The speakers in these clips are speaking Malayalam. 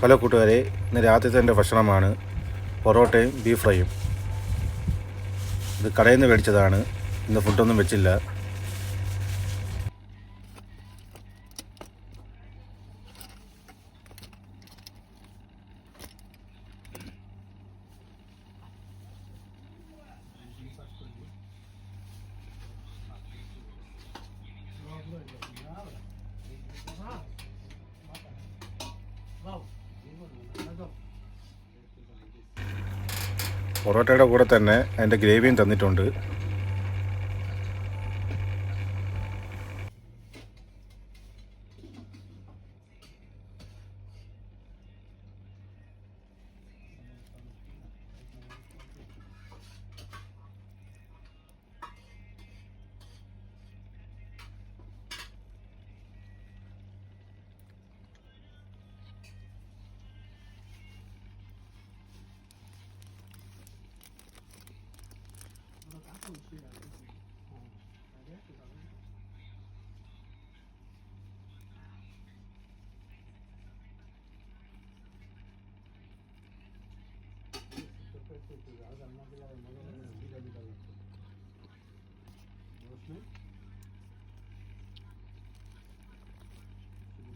ഹലോ കൂട്ടുകാരെ ഇന്ന് രാത്രിത്തെ എന്റെ ഭക്ഷണമാണ്. പൊറോട്ടയും ബീഫ് ഫ്രൈയും ഇത് കടയിൽ നിന്ന് മേടിച്ചതാണ്. ഇന്ന് ഫുഡൊന്നും വെച്ചില്ല. പൊറോട്ടയുടെ കൂടെ തന്നെ അതിന്റെ ഗ്രേവിയും തന്നിട്ടുണ്ട്.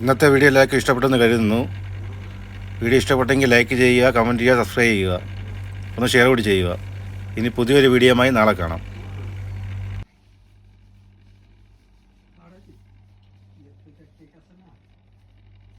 ഇന്നത്തെ വീഡിയോ എല്ലാവർക്കും ഇഷ്ടപ്പെട്ടെന്ന് കരുതുന്നു. വീഡിയോ ഇഷ്ടപ്പെട്ടെങ്കിൽ ലൈക്ക് ചെയ്യുക കമന്റ് ചെയ്യുക സബ്സ്ക്രൈബ് ചെയ്യുക. ഒന്ന് ഷെയർ കൂടി ചെയ്യുക. ഇനി പുതിയൊരു വീഡിയോയുമായി നാളെ കാണാം.